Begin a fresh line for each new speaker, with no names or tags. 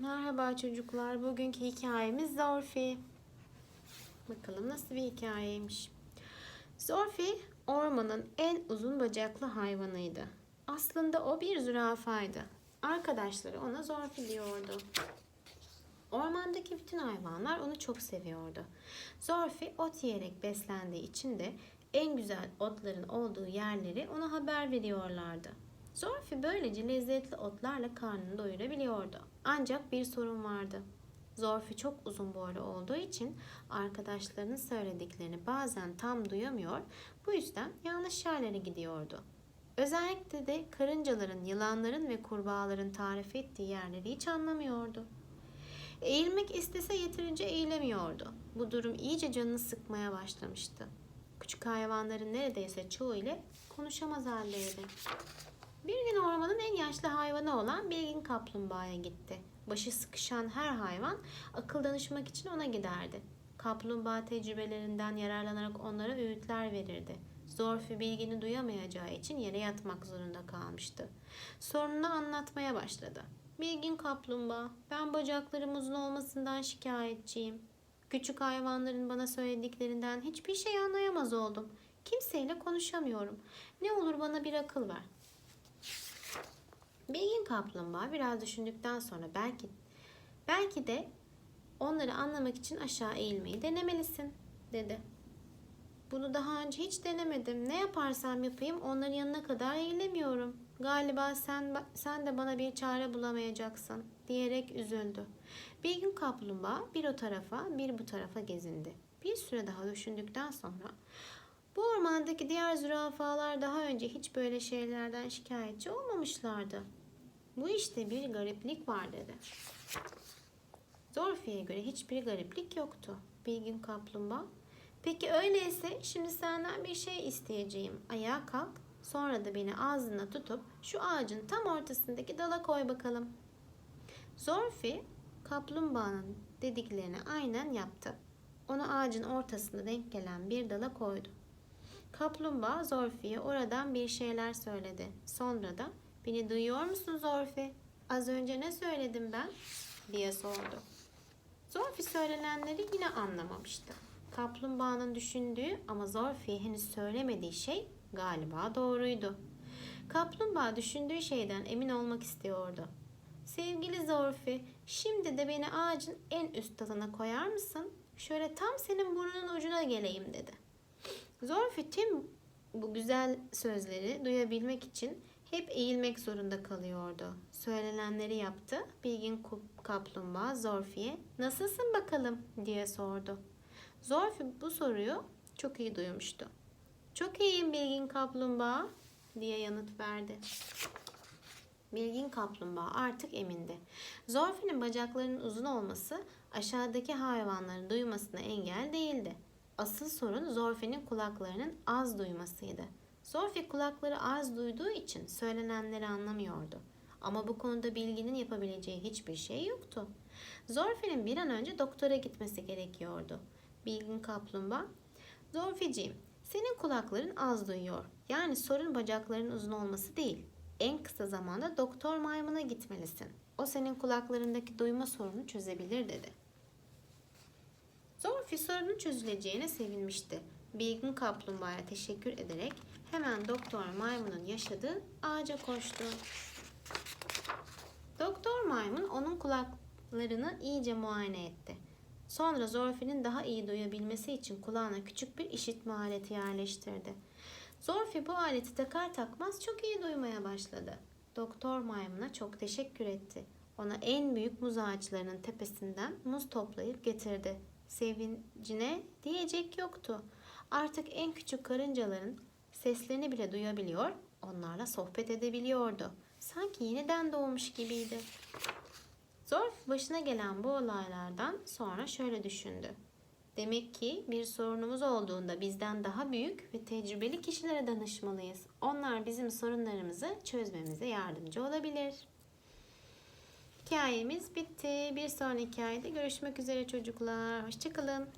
Merhaba çocuklar. Bugünkü hikayemiz Zorfi. Bakalım nasıl bir hikayeymiş. Zorfi ormanın en uzun bacaklı hayvanıydı. Aslında o bir zürafaydı. Arkadaşları ona Zorfi diyordu. Ormandaki bütün hayvanlar onu çok seviyordu. Zorfi ot yiyerek beslendiği için de en güzel otların olduğu yerleri ona haber veriyorlardı. Zorfi böylece lezzetli otlarla karnını doyurabiliyordu. Ancak bir sorun vardı. Zorfi çok uzun boylu olduğu için arkadaşlarının söylediklerini bazen tam duyamıyor, bu yüzden yanlış yerlere gidiyordu. Özellikle de karıncaların, yılanların ve kurbağaların tarif ettiği yerleri hiç anlamıyordu. Eğilmek istese yeterince eğilemiyordu. Bu durum iyice canını sıkmaya başlamıştı. Küçük hayvanların neredeyse çoğu ile konuşamaz haldeydi. Bir gün ormanın en yaşlı hayvanı olan bilgin kaplumbağaya gitti. Başı sıkışan her hayvan akıl danışmak için ona giderdi. Kaplumbağa tecrübelerinden yararlanarak onlara öğütler verirdi. Zorfi bilgini duyamayacağı için yere yatmak zorunda kalmıştı. Sorununu anlatmaya başladı. Bilgin kaplumbağa, ben bacaklarım uzun olmasından şikayetçiyim. Küçük hayvanların bana söylediklerinden hiçbir şey anlayamaz oldum. Kimseyle konuşamıyorum. Ne olur bana bir akıl ver. Bilgin kaplumbağa biraz düşündükten sonra belki belki de onları anlamak için aşağı eğilmeyi denemelisin dedi. Bunu daha önce hiç denemedim. Ne yaparsam yapayım onların yanına kadar eğilemiyorum. Galiba sen sen de bana bir çare bulamayacaksın diyerek üzüldü. Bir gün kaplumbağa bir o tarafa bir bu tarafa gezindi. Bir süre daha düşündükten sonra bu ormandaki diğer zürafalar daha önce hiç böyle şeylerden şikayetçi olmamışlardı. Bu işte bir gariplik var dedi. Zorfi'ye göre hiçbir gariplik yoktu. Bilgin kaplumbağa. Peki öyleyse şimdi senden bir şey isteyeceğim. Ayağa kalk. Sonra da beni ağzına tutup şu ağacın tam ortasındaki dala koy bakalım. Zorfi kaplumbağanın dediklerini aynen yaptı. Onu ağacın ortasında denk gelen bir dala koydu. Kaplumbağa Zorfi'ye oradan bir şeyler söyledi. Sonra da beni duyuyor musun Zorfi? Az önce ne söyledim ben? diye sordu. Zorfi söylenenleri yine anlamamıştı. Kaplumbağanın düşündüğü ama Zorfi'ye henüz söylemediği şey galiba doğruydu. Kaplumbağa düşündüğü şeyden emin olmak istiyordu. Sevgili Zorfi, şimdi de beni ağacın en üst dalına koyar mısın? Şöyle tam senin burnunun ucuna geleyim dedi. Zorfi tüm bu güzel sözleri duyabilmek için hep eğilmek zorunda kalıyordu. Söylenenleri yaptı. Bilgin kaplumbağa Zorfi'ye nasılsın bakalım diye sordu. Zorfi bu soruyu çok iyi duymuştu. Çok iyiyim Bilgin kaplumbağa diye yanıt verdi. Bilgin kaplumbağa artık emindi. Zorfi'nin bacaklarının uzun olması aşağıdaki hayvanların duymasına engel değildi. Asıl sorun Zorfi'nin kulaklarının az duymasıydı. Zorfi kulakları az duyduğu için söylenenleri anlamıyordu. Ama bu konuda bilginin yapabileceği hiçbir şey yoktu. Zorfi'nin bir an önce doktora gitmesi gerekiyordu. Bilgin kaplumbağa, Zorficiğim, senin kulakların az duyuyor. Yani sorun bacakların uzun olması değil. En kısa zamanda doktor maymuna gitmelisin. O senin kulaklarındaki duyma sorunu çözebilir dedi. Zorfi sorunun çözüleceğine sevinmişti. Bilgin kaplumbağaya teşekkür ederek hemen doktor maymunun yaşadığı ağaca koştu. Doktor maymun onun kulaklarını iyice muayene etti. Sonra Zorfi'nin daha iyi duyabilmesi için kulağına küçük bir işitme aleti yerleştirdi. Zorfi bu aleti takar takmaz çok iyi duymaya başladı. Doktor maymuna çok teşekkür etti. Ona en büyük muz ağaçlarının tepesinden muz toplayıp getirdi. Sevincine diyecek yoktu. Artık en küçük karıncaların seslerini bile duyabiliyor, onlarla sohbet edebiliyordu. Sanki yeniden doğmuş gibiydi. Zorf başına gelen bu olaylardan sonra şöyle düşündü. Demek ki bir sorunumuz olduğunda bizden daha büyük ve tecrübeli kişilere danışmalıyız. Onlar bizim sorunlarımızı çözmemize yardımcı olabilir. Hikayemiz bitti. Bir sonraki hikayede görüşmek üzere çocuklar. Hoşçakalın.